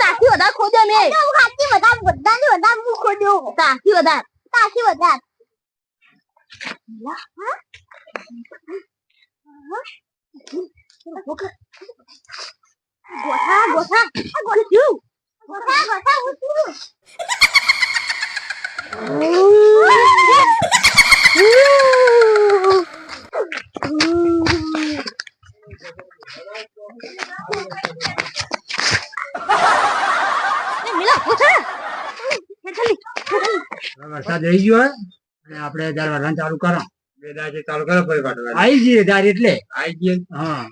તાથી વધારે ખોદ્યો મેં. ખાતી વધારે. બધાની વધારે. હું ખોદ્યો તાથી વધારે તાથી વધારે ગોઠા ગોઠા ગોઠ્યું ગોઠા ગોઠા ઉઠ્યું ગોઠા. વરસાદ રહી ગયો હોય અને આપણે જયારે વરસાદ ચાલુ કરો બે દાડે ચાલુ કરો ફરી પાછું આવી જઈએ ત્યારે એટલે. આવી જઈએ. હા.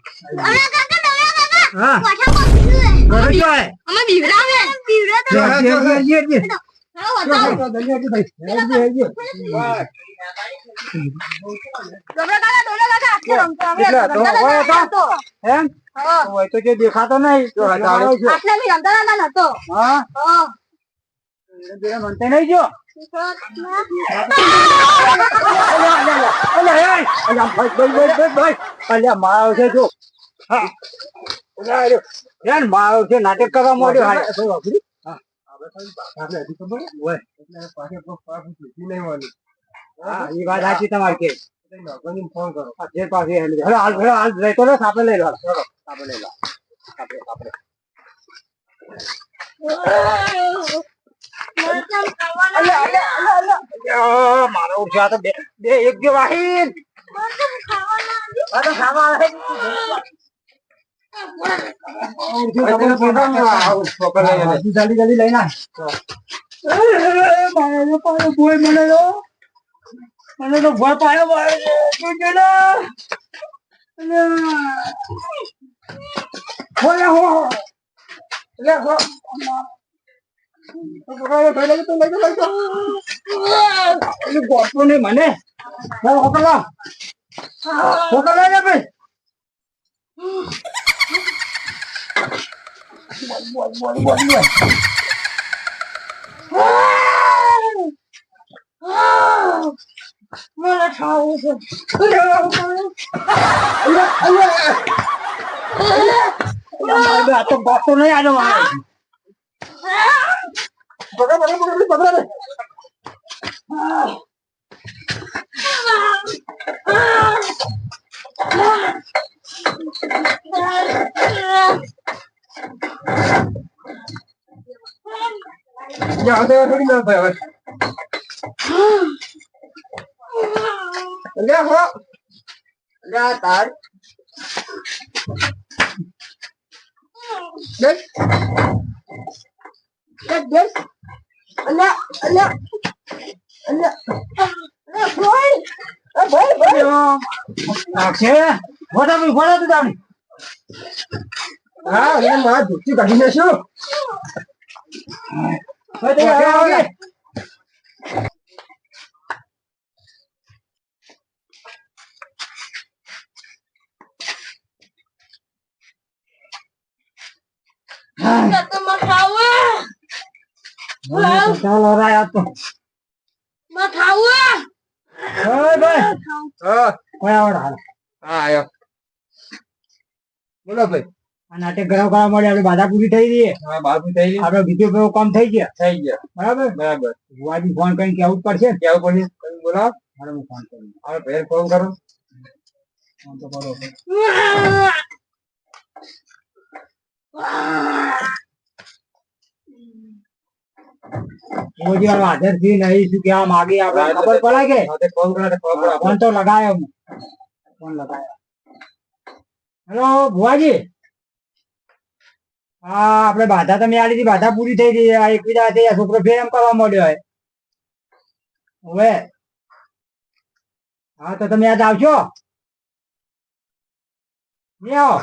હા. હા. જે દેખાતો નહીં છો. નહીં જો? ભાઈ, ભાઈ, ભાઈ. મારો છે જો. હા. અલ્યા, અલ્યા. યાર, મારો છે નાટક કરવા માંડ્યો હાલ. હા. ઓય. હા, ઈ વાત સાચી તમારી કે હા, જે પાસે હેલો, હાલ, હેલો, હાલ, લઈ લો, સાપે લઈ લો. સાપે લઈ લો. સાપે, સાપે. મારો આ તો બે એક જે વાહીન ખાવા જલ્દી જલ્દી લઈને આવ. એ, મારે તો પાયો ભોય મને તો મને તો ભોય પાયો મારે છે. તું જો ને. અલ્યા. ભોય હો, હો. અલ્યા, હો. તો પકડો, લઈ લેજો, તો લઈ જાઓ, લઈ જાઓ. પેલું ગોઠવું નહીં મને લાવો, હોકર લાવો. હોકર લઈ લે ભાઈ બોલ, બોલ, બોલ, બોલ, બોલ. મને ખાવું છે અલ્યા, અલ્યા, અલ્યા. અલ્યા, આ તો ગોઠવો નહીં આનો મારે. પકડ, પકડ, પકડ, પકડ, પકડ. જા, હવે થોડી ના થાય હવે. અલ્યા, હો. અલ્યા, તાર. બેસ. બેસ, બેસ. અલ્યા, અલ્યા. અલ્યા. અલ્યા, ભાઈ. અ, ભાઈ, ભાઈ. અક્ષય, ફોટા બી ફોટા તું તાવડી. હા, એટલે મારા ધોતી કાઢી નાખ્યો. હવે તે હવે આવે. તો માં ખાવું ચાલો રાય તો માં ખાવું ઓય ભાઈ હા કોઈ આવડ હાલ હા આયો બોલો ભાઈ મળે બાધા પૂરી થઈ થઈ ગયું આપણે બીજું પેલું કામ થઈ ગયા? થઈ ગયા. બરાબર? બરાબર. ભુવાજી ફોન કરીને કેવું પડશે કેવું પડ્યું તમે બોલો? હાલો હું ફોન કરું. હવે ભેર ફોન કરો. ફોન તો કરો. ભુવાજી વાળો હાજરથી નહીં. શું કેવા માગી આપડે ખબર પડે કે? કરો ફોન તો લગાયો ફોન લગાયો. હેલો ભુવાજી. હા આપણે બાધા તમે આલી હતી બાધા પૂરી થઈ ગઈ આ એકબીજા થઈ છોકરો ફેર એમ કરવા માંડ્યો હોય હવે? હા તો તમે આજ આવશો નહીં આવો.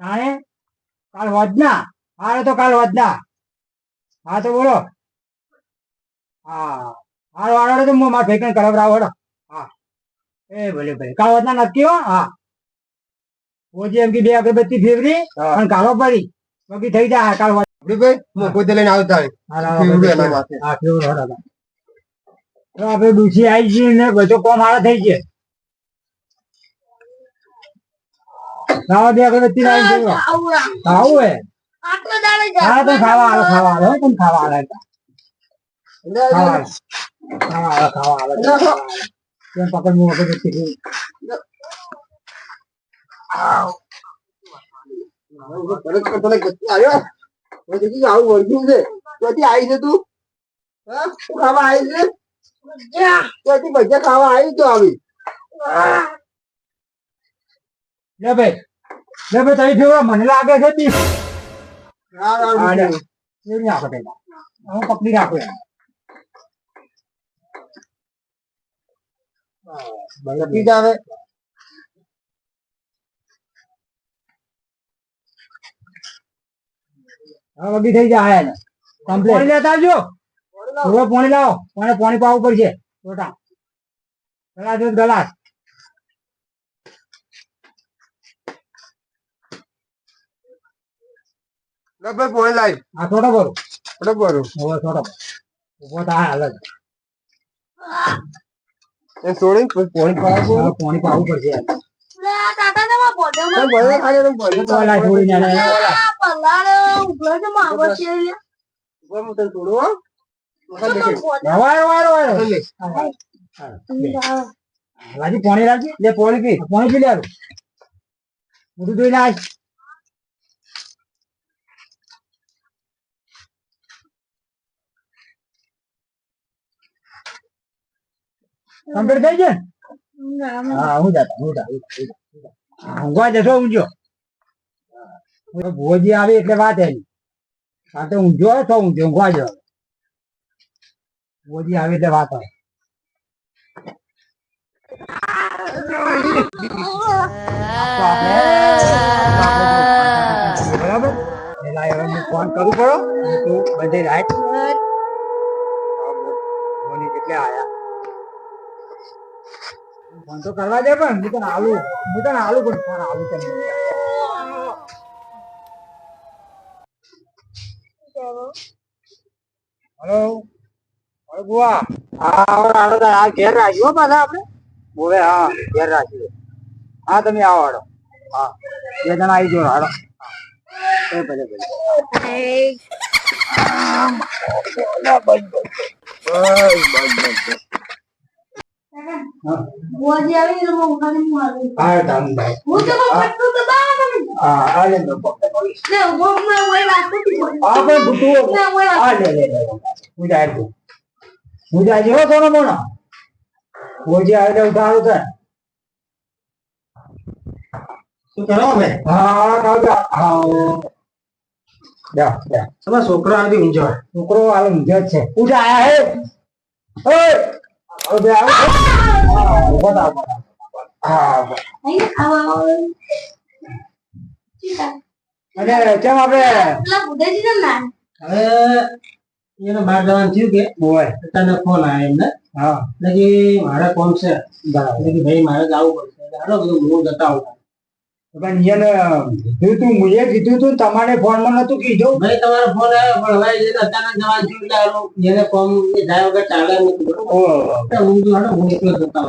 તાણે? કાલ વધના હારે તો કાલ વધના હા તો બોલો. હા. હારો હારો તો હું મારા ભેગન કરાવડાવો હેડો. હા. એ ભલે ભલે કાલ વધના નક્કી હો? હા. ઓજી એમ કે બે અગરબત્તી ફેવરી અને કાલો પડી. બાકી થઈ જાય કાલ ભાઈ હું પોતે લઈને આવતા આપડે ડૂસી આવી જઈએ ને બધો કોમ હારો થઈ ગયો. ખાવા દે વચ્ચે લાવીને જોવો. ખાવું ખાવું હે આટલો દાડે હા તો ખાવા આવે ખાવા આવે. પણ ખાવા આવે? ખાવા આવે ખાવા આવે ખાવા આવે આવે. પકડ મું વગર જતી રહી. તને તને ગતિ આવ્યો મેં કીધું આવું વળગ્યું છે ત્યાંથી આવી છે તું હા ખાવા આવી છે ત્યાંથી ભજીયા ખાવા આવી તો આવી લે, ભાઈ લે ભાઈ તારી ફેવરો મને લાગે છે બી હા પકડી રાખું એમ. ગતિ જ હવે વગી થઈ જાય એને કમ્પ્લેટ પાણી લેતા આવજો. થોડો પાણી લાવો. પાણી પાણી પાવું પડશે. ટોટા ગલાસ. ગલાસ પોણી લાવી. આ છોટો ભરો. બરોબર હવે થોડો ઊભો થાય હાલ જ. એ છોડી પોણી પાણી પાવું પડશે. લાજી પાણી લાગી લે પાણી પી. પાણી પી લે હારું. મોઢું ધોઈ નાખ. કમ્પ્લીટ થઈ છે? હા હું જાતા હું જાતા, હું જાતા, ઊંઘવા જશો ઊંઘજો હવે ભોજી આવી એટલે વાત એની આ તો ઊંઘજો હોય તો ઊંઘજો ઊંઘવા જો ભોજી આવી એટલે વાત હોય તો આપણે બરાબર એટલે હવે હું ફોન કરું પડો અને તું બધી રાઈટ ધોની કેટલે આયા ફોન તો કરવા દે પણ હું તને આલુ હું તને આલુ પણ ફોન આલુ તને હલો? હલો બુઆ હા આવો આ ઘેર રાખ્યો પાછા આપણે? બોલે હા ઘેર રાખ્યો. હા તમે આવો હાડો હા. બે જણા આવી જાઓ હાડો ભલે ભલે. બસ બસ બસ હું છોકરો આવી ઊંઝો. છોકરો હાલ ઊંઘ્યો છે. પૂજા આયા હે? ઓય આવો બે આવો હા ઉભો થા, ઉભો થા. હા ઉભો. અહીં ખાવા આવે અને કેમ આપણે પેલા બુધાજી ને ના હવે એને બહાર જવાનું થયું કે બોય અચાનક ફોન આવ્યો એમને હા એટલે કે મારે કોમ છે બરાબર એટલે કે ભાઈ મારે જવું પડશે એટલે હાલો બધું હું જતા આવું પણ એને કીધું તું મુએ કીધું તું તમારે ફોનમાં નતું કીધું? ભાઈ તમારો ફોન આવ્યો પણ હવે એને અચાનક થયું એટલે હાલો જેને જાય વગર ચાલે નથી હું તો હું એકલો જતા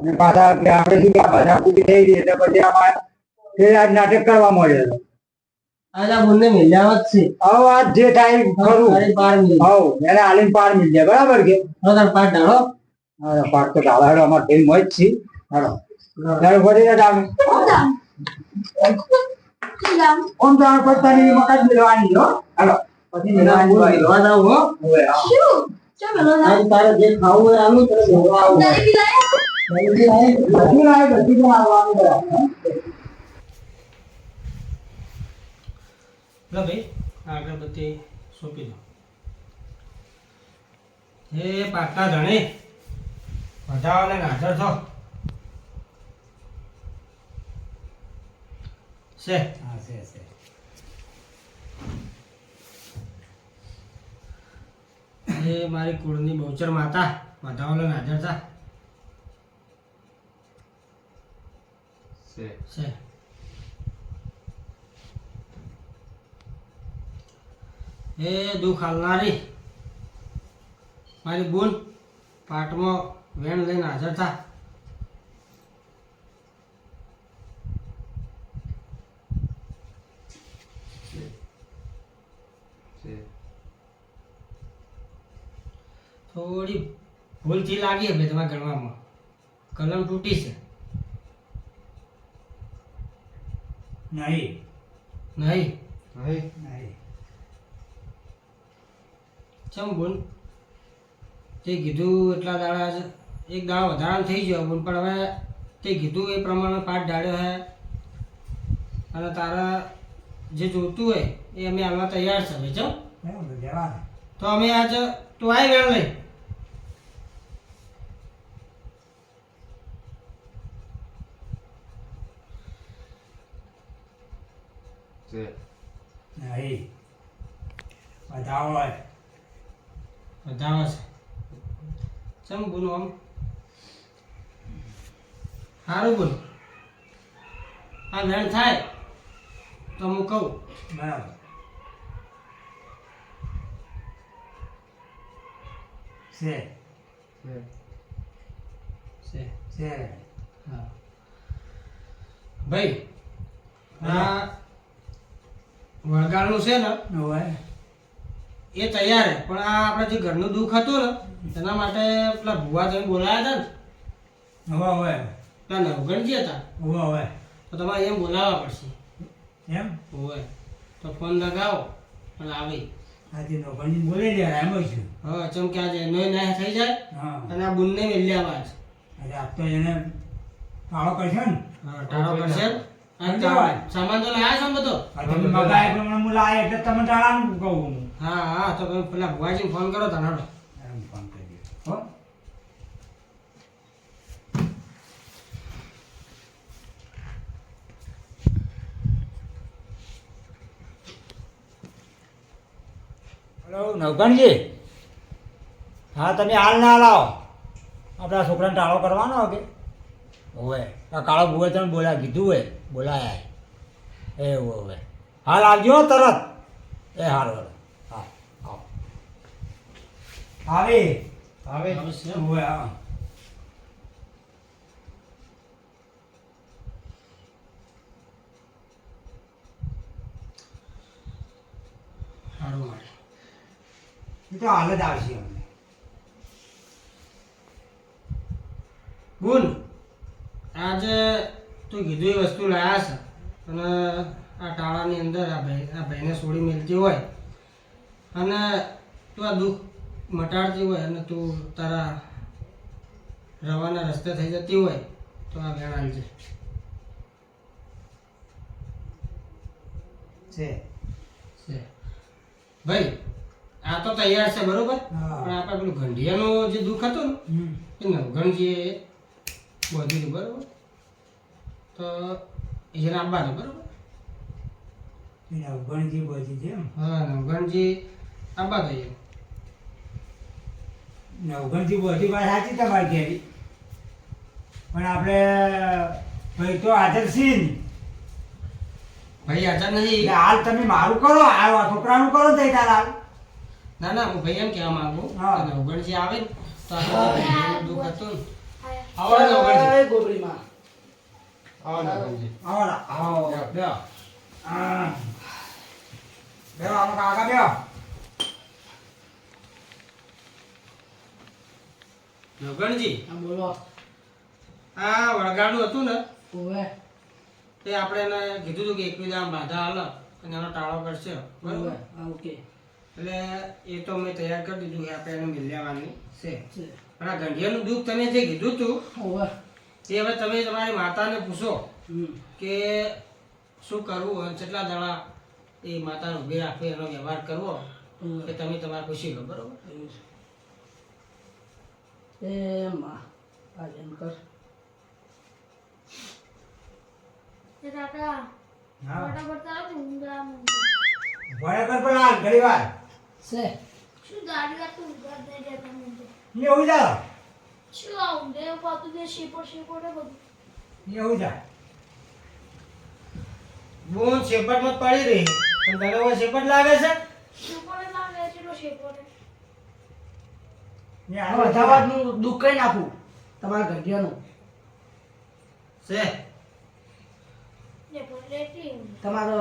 અને પાછા આપણે આપણે શું બધા પૂરી થઈ ગઈ એટલે પછી અમારે તે આજ નાટક કરવા મળ્યો આજે બંને મિલ્યા જ છે. હવે આ જે થાય ખરું મારી બાર મિલ હવ એને આલીને પાર બરાબર કે? તાર પાઠ ઢાળો. હા તો ડાળા હેડો અમાર ટીમ હોય જ છી. હેડો ત્યારે ફરી જાય ડાળ ઓમ તો આ પત્તાની મકાન મિલવાની હો હેડો પછી મિલવા જાઉં હો હોય હા શું ચાલ લો ના તારે જે ખાવું હોય આનું તને મિલવા આવું બી લાય બધી લાવે બધી પણ આવવાનું ભાઈ અગરબત્તી સોંપી દો હે પાકા ધણી વધાવાને હાજર થો છે? હા છે છે. એ મારી કુળની બહુચર માતા વધાવાને હાજર થા છે. એ દુઃખ હાલનારી મારી બોન પાટમાં વેણ લઈને હાજર થા થોડી ભૂલથી લાગી હવે તમારા ગણવામાં. કલમ તૂટી છે. નહીં. નહીં? નહીં. ચમ બોલ. તે કીધું એટલા દાડા એક દાડો વધારાનો થઈ ગયો બોલ પણ હવે તે કીધું એ પ્રમાણે પાઠ ઢાળ્યો હે. અને તારા જે જોતું હોય એ અમે આવવા તૈયાર છે ભાઈ ચમ બરાબર તો અમે આજ તું આવી ગયો લઈ. નહીં. બધા હોય વધાવો છે. ચમ બોલું આમ. સારું બોલ. આ વેણ થાય તો હું કહું. બરાબર. છે. છે. છે. હા. ભાઈ આ વળગાડનું છે ને હોય. એ તૈયાર છે. પણ આ આપણે જે ઘરનું દુઃખ હતું ને તેના માટે પેલા ભુવા જઈને બોલાયા હતા ને. હોય ના પેલા નવગણજી હતા. હવા હોય. તો તમારે એમ બોલાવવા પડશે. એમ? હોય. તો ફોન લગાવો અને આવી. આજે નોકરી બોલી દે એમ જ હા ચમ કે આજે એનો ના થઈ જાય હા. અને આ બુનને મેલ્યા વાત આજે આપ તો એને ટાળો કરશે ને. હા ટાળો કરશે. સામાન તો લાયા છો બધો. આ તમે બગાય પ્રમાણે હું લાય એટલે તમે ટાળાનું કહું હું. હા હા તો તમે પેલા ભુવાજીને ફોન કરો તને હાલો. ફોન કરી હો. હેલો નવગણજી. હા તમે હાલ ના લાવો. આપણા છોકરાને ટાળો કરવાનો કે હોય આ કાળો ભૂવે તમે બોલા કીધું હોય બોલાયા. એવું હવે હાલ આવજો તરત. એ હાલ હાલ. હા આવો. આવે. હોય હા. એ તો હાલ જ આવશે અમને. બોલ. આજે તું કીધું એ વસ્તુ લાયા છે. અને આ ટાળાની અંદર આ ભાઈ આ ભાઈને સોડી મેળતી હોય અને તું આ દુઃખ મટાડતી હોય અને તું તારા રવાના રસ્તે થઈ જતી હોય તો આ વેણ આવજે છે. છે. ભાઈ આ તો તૈયાર છે બરોબર. પણ આપણે પેલું ગંઢિયાનું જે દુઃખ હતું ને એ નવગણજીએ હતું બરાબર? તો એને આપવાનું બરાબર? એને અવગણજી બધી છે એમ? હા નવગણજી આપવા દઈએ નવગણજી બધી વાત સાચી તમારી ઘેરી. પણ આપણે ભાઈ તો હાજર છીએ ને. ભાઈ હાજર નથી. એટલે હાલ તમે મારું કરો આ છોકરાનું કરો ને તાર હાલ. ના ના હું ભાઈ એમ કહેવા માંગુ નવગણજી આવે ને તો દુઃખ હતું ને. આવો ને નવગણજી ગોબડીમાં આવો બે. બેહો. હા. કાકા બેહો. નવગણજી હા બોલો. આ વળગાડું હતું ને ઓવે. તે આપણે એને કીધું હતું કે એકવીસ આમ બાધા હાલ અને એનો ટાળો કરશે. બરોબર? ઓકે. એટલે એ તો મેં તૈયાર કરી દીધું કે આપણે એને મિલ્યાવાની છે. પણ આ ગંઢિયાનું દુઃખ તમે જે કીધું હતું ઓવે તે હવે તમે તમારી માતાને પૂછો કે શું કરવું અને કેટલા દાડા એ માતાને ઊભી રાખવી એનો વ્યવહાર કરવો કે તમે તમારે પૂછી લો બરોબર? એવું એ માં આ કર. કાકા ફટાફટ ચાલો ઊંઘા ઊંઘા ભણે પણ હાલ, વાર. છે. શું ગાડી લાગતું ઊંઘા જ નહીં રહેતા મને ને એવું જા શું આ ઊંઘે પાતું કે શેપર શેપર ને બધું. એવું જા બોન શેપટમાં જ પડી રહી. પણ તને હવે શેપટ લાગે છે? શેપર લાગે છે? એટલો શેપર ને આ આનો બધા દુઃખ કઈ નાખું? તમારા ઘડિયાનું છે. તમારો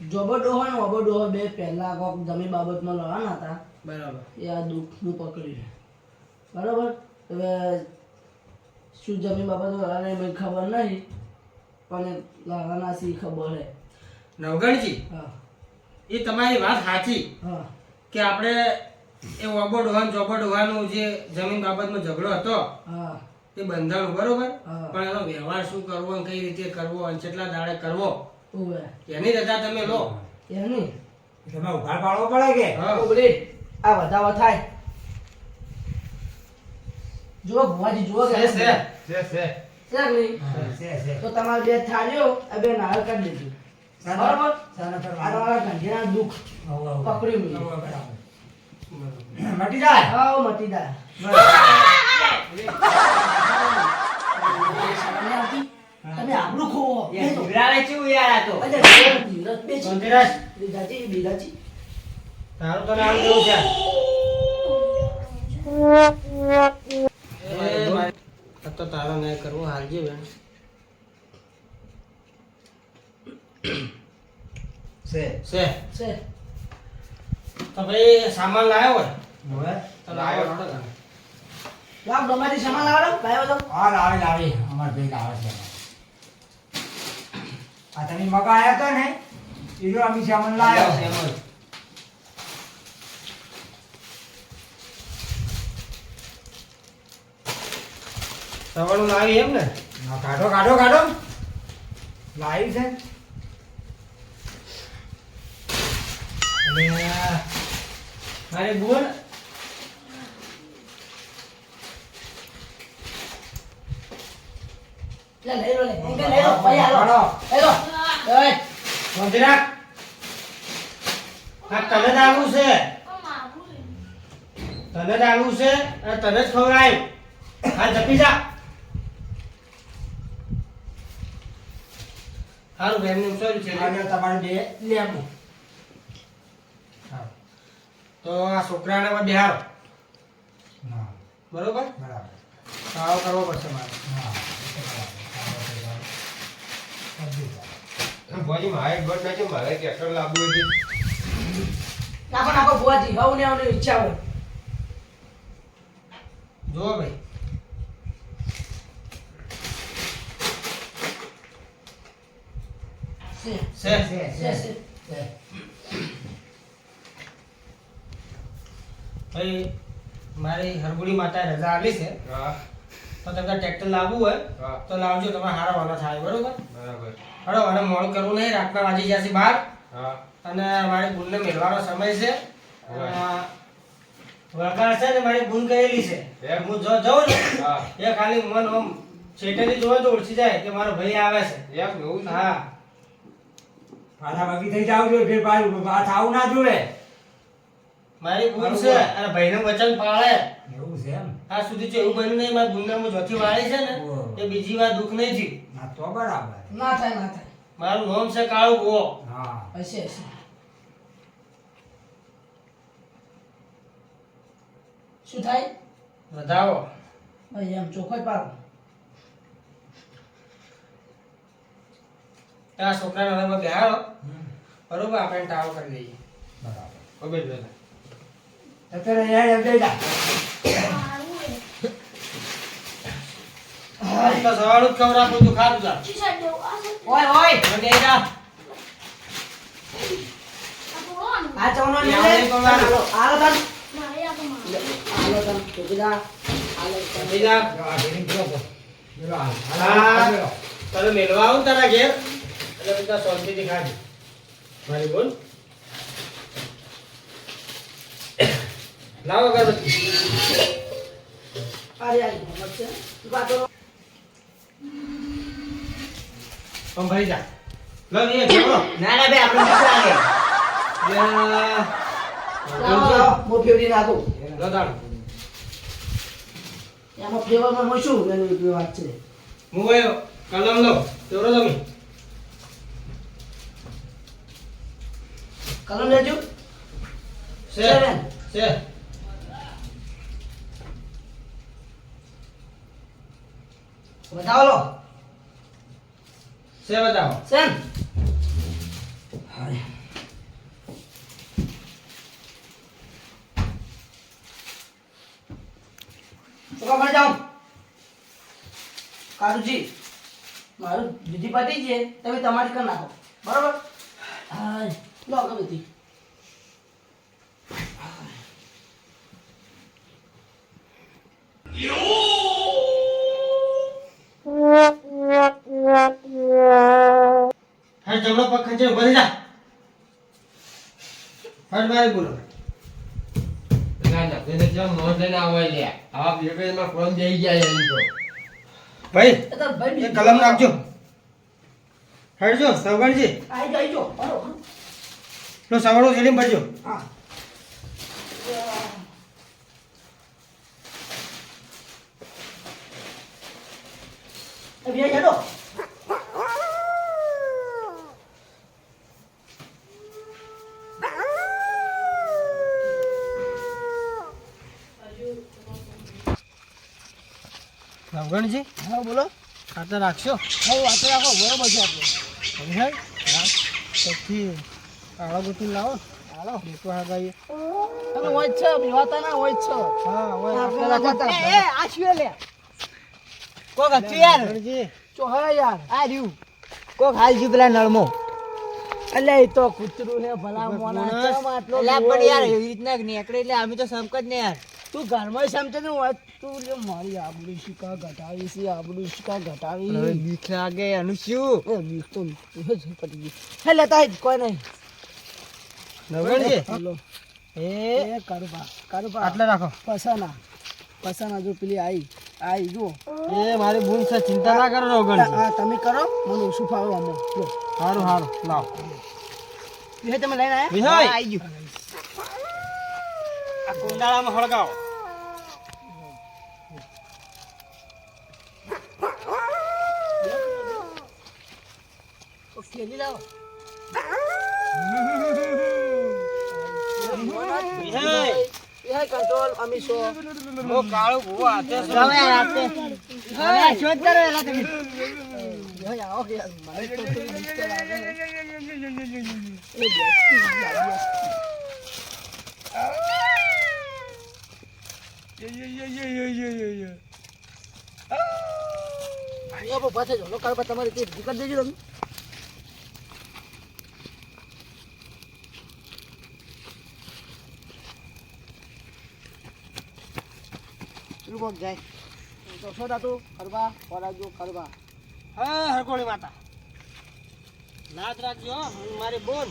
જોબો ડોહો ને ઓબો ડોહો બે પહેલા કોક જમીન બાબતમાં લડવાના હતા. બરાબર. એ આ દુઃખનું છે બરાબર? હવે શું જમીન બાબત એ મને ખબર નહીં પણ એ લડવાના સી ખબર હે? નવગણજી હા. એ તમારી વાત સાચી હા. કે આપણે એ ઓબો ડોહાન જોબો ડોહાનું જે જમીન બાબતમાં ઝઘડો હતો હા. એ બંધાણું બરોબર. પણ એનો વ્યવહાર શું કરવો કઈ રીતે કરવો અને કેટલા દાડે કરવો? એની રજા તમે લો. એની? તમે ઉઘાડ પાડવો પડે કે? હા. ઓબડી આ વધાવો થાય. જો ભુવાજી જો કે છે, છે. છે તો તમારે બે થાળીઓ આ બે નાળ કરી દેજો બરાબર? આ તમારા દુઃખ. મટી જાય? આવો મટી જાય. તમે આબરૂ ખોવો. એ ઢીકરાને કેવું યાર આ તો? અરે ધીરજ, ધીરજ, બે છે. ધનતેરસ. બીજાજી, બીજાજી. તારું તો નામ કેવું છે. આ તો તારો નહીં કરવો હાલજી બેન. છે છે છે. તો ભાઈ સામાન લાવ્યો હોય? હવે? તો લાવ્યો. લાવ, ડોમાથી સામાન લાવો, લાવ્યો તો. હા લાવી લાવી. અમાર ભાઈ લાવે છે. આ તમે મગા આયા હતા ને એ જો જામન લાવ્યો એમ જ. લાવી એમ ને હા, કાઢો કાઢો કાઢો લાવી છે અને મારી બુન લે, લઈ લો, લે. લઈ લો, હાલો. કાઢો લઈ લો. ઓય, આ તને જ આવું છે. તને જ આવું છે અને તને જ ખવડાય. હા જપી જા. સારું બેનનું સોરી છે. આગળ તમારે બે લેવું. તો આ છોકરાને બિહારો બરોબર? બરાબર. સાવ કરવો પડશે મારે. હા એ તો બરાબર. બધું બરાબર. ભોજી મારે ગોળ નાખ્યો મારે ટ્રેક્ટર લાવવું હતી નાખો, નાખો, ભુવાજી. હવુ ને હવુ ઈચ્છા હોય. જુઓ ભાઈ છે, છે છે, છે, છે. છે. છે. ભાઈ મારી હરગુડી માતા રજા આપી છે હા તો તમને ટ્રેક્ટર લાવવું હોય હા તો લાવજો તમે હારા વાળા થાય બરોબર બરાબર હળો અને મોડું કરવું નહીં રાતના વાજી જશે બાર. હા. અને મારી ગુણને મેળવાનો સમય છે. વરકાર છે ને મારી ગુણ કહેલી છે. હું જો જાઉં ને હા. એ ખાલી મન આમ છેટેથી જોવે તો ઓળખી જાય કે મારો ભાઈ આવે છે. એમ એવું હા. પાછા બાકી થઈ જાવ જોઈએ ફેર પાછું વાત આવું ના જોડે. મારી ગુણ છે અને ભાઈને વચન પાળે એવું છે એમ? આ સુધી જો એવું બન્યું નહીં મારી ગુણને હું જોથી વાળી છે ને એ બીજી વાર દુઃખ નહીં થયું. ના તો બરાબર. ના થાય, ના થાય. મારું નામ છે કાળું ભુવો. હા. હશે, હશે. શું થાય? વધાવો. ભાઈ એમ ચોખ્ખો પાડો. આ છોકરાને હવે મેં બેહાડો. બરોબર આપણે ટાળો કરી દઈએ બરાબર. ખબર છે ને? અત્યારે અહીંયા એમ દઈ દા આજ તો સવારનું જ ખવડાવું તું ખાતું જા ઓય ઓય મને જા આ યાદ લે. હાલો હાલો તન હાલો તન તુજડા હાલો તન બીજા આ ઘેરી ગયો તો. પેલો હાલ. હાલ, હા. હાલ, પેલો. તમે મેળવા આવું તારા ઘેર એટલે બધા શાંતિથી ખાજો મારી બોલ લાવો અગરબત્તી અરે આ મત છે તું પાછો પણ ભરી જા લો એ ચલો ના ના બે આપણે. લાવો લાવો હું ફેવડી નાખું. લો તાણ એમાં ફ્લેવરમાં હું શું એની વાત છે. હું ગયો. કલમ લો. ચોરો તમે કલમ લેજો. છે. છે. બતાવો લો. છે બતાવો સેમ. કારુજી મારું દીદી પાટી છે તમે તમારી કરી નાખો. બરોબર? હા લો અગરબત્તી હા જમણો પગ ખેંચે ઊભો થઈ જા. ફટ મારે બોલો. આવો આવા ભાઈ ભાઈ કલમ નાખજો હટજો સવગણજી આઈ જાઓ, આઈ જાઓ. લો સવાળો જેડીને ભરજો. હા. એ ભૈયા હેડો હા બોલો. ખાતર રાખશો? હા વાતો રાખો બરોબર છે આપણે. સમજાય? હા. પછી આળો ગોતી લાવો. હાલો. દેખો હા ભાઈ તમે હોય જ છો બીવાતા ના હોય જ છો. હા હોય. આપણે આપણે રાખો રાખો એ આ શું લે? કોક હતું યાર. ચો હા યાર આ રહ્યું. કોક હાલ જ્યું પેલા નળમો. અલે એ તો કૂતરું ને ભલા મોના. ચમ આટલો પણ યાર એવી રીતના નીકળે એટલે અમે તો સમક જ ને યાર. તું ઘરમાં સમજે ને વાત તું લે મારી આબરૂ શીખા ઘટાવી છે આબરૂ શીખા હવે ઘટાવી બીક લાગે એનું શું? એ બીક તો જ પતી ગઈ હે લેતા આય, કોઈ નહીં. સવગણજી હાલો. એ? કરુપા કરુપા આટલે રાખો. પસાના પસાના જો પેલી આઈ આઈ જો એ મારી બૂન છે ચિંતા ના કરો સવગણજી હા તમે કરો મને ઓછું ફાવે અમો જો. સારું સારું લાવો. એ તમે લઈને આયા? વિહય! આવી ગયું. આ કુંડાળામાં હળગાવો. કંટ્રોલ અમી મો કાળો ભૂવો હાથે તમે યાર હવે શોધ કરો એલા તમે. એ આવો કે યાર, મને તો થોડી બીક તો અહીંયા ઊભા થઈ. લો, કાલ તમારી તે કરી દેજો તમે પેલું જાય તો શું થતું ખોરાકજો ખરબા હા હરકોળી માતા લાત રાખજો હો, હું મારી બોન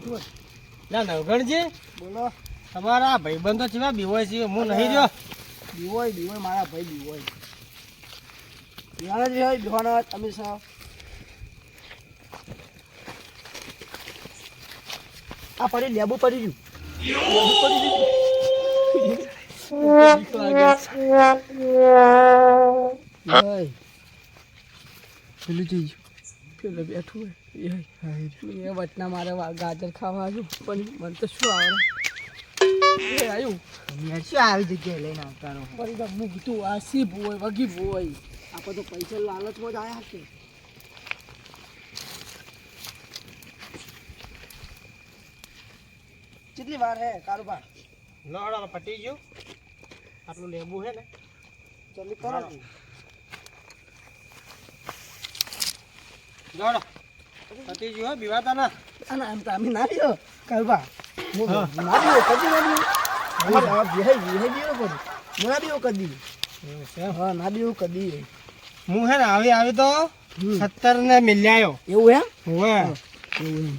કોઈ હોય. ના નવગણજી બોલો. તમારા ભાઈબંધો ચેવા બીવાય છે હું નહીં રહ્યો. બીવોય બીવોય મારા ભાઈ બીવોય બીવાના જ હોય બીવાના તમે સાહેબ આ પડી લેબુ પડી ગયું પડી ગયું પેલું જઈ પેલું બેઠું હોય. એ વટના મારે ગાજર ખાવા આવ્યું પણ મને તો શું આવડે? આવ્યું શું આવી જગ્યાએ લઈને આવતા રહો? ફરી તો હું કીધું આ સી ભૂય વગી ભૂય આપણે તો પૈસા લાલચમાં જ આવ્યા કે કેટલી વાર હે કારોબાર? લહડા પટી ગયું. આટલું લેબુ છે ને. જલ્દી કરો ને. લહડો હો બીવાતા ના ના, ના એમ ના રહ્યો હું હા. ના રહ્યો કદી ના રહ્યો. આ કદી હું ના બીવો કદી. હા ના કદી. હું હે ને આવી આવી તો. સત્તર ને મિલ્યાયો. એવું એમ? હોવે એવું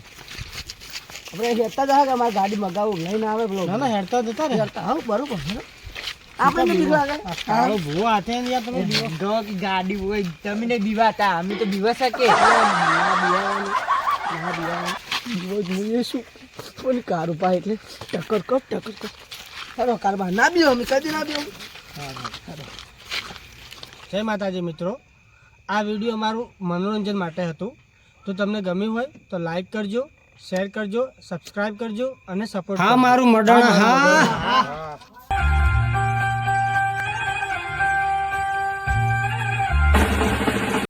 આપણે હેતા જ હા કે મારી ગાડી મગાવું લઈને આવે ના ના હેડતા જતા રે હેરતા, હા બરોબર. આપણે નથી લાગે? આ હાથે યાર તમે બીવો ગાડી હોય તમે ને બીવાતા અમે તો બીવા શકે ના બિયાવાનું ના બિયાવાનું બીવો જોઈએ શું? કોણ કારુપા એટલે ટક્કર કર ટક્કર કર. કાર કારબા ના બીઓ અમે કદી ના બીઓ જય માતાજી મિત્રો. આ વીડિયો મારું મનોરંજન માટે હતું. તો તમને ગમ્યું હોય તો લાઈક કરજો શેર કરજો સબસ્ક્રાઇબ કરજો અને સપોર્ટ હા મારું મડાણા હા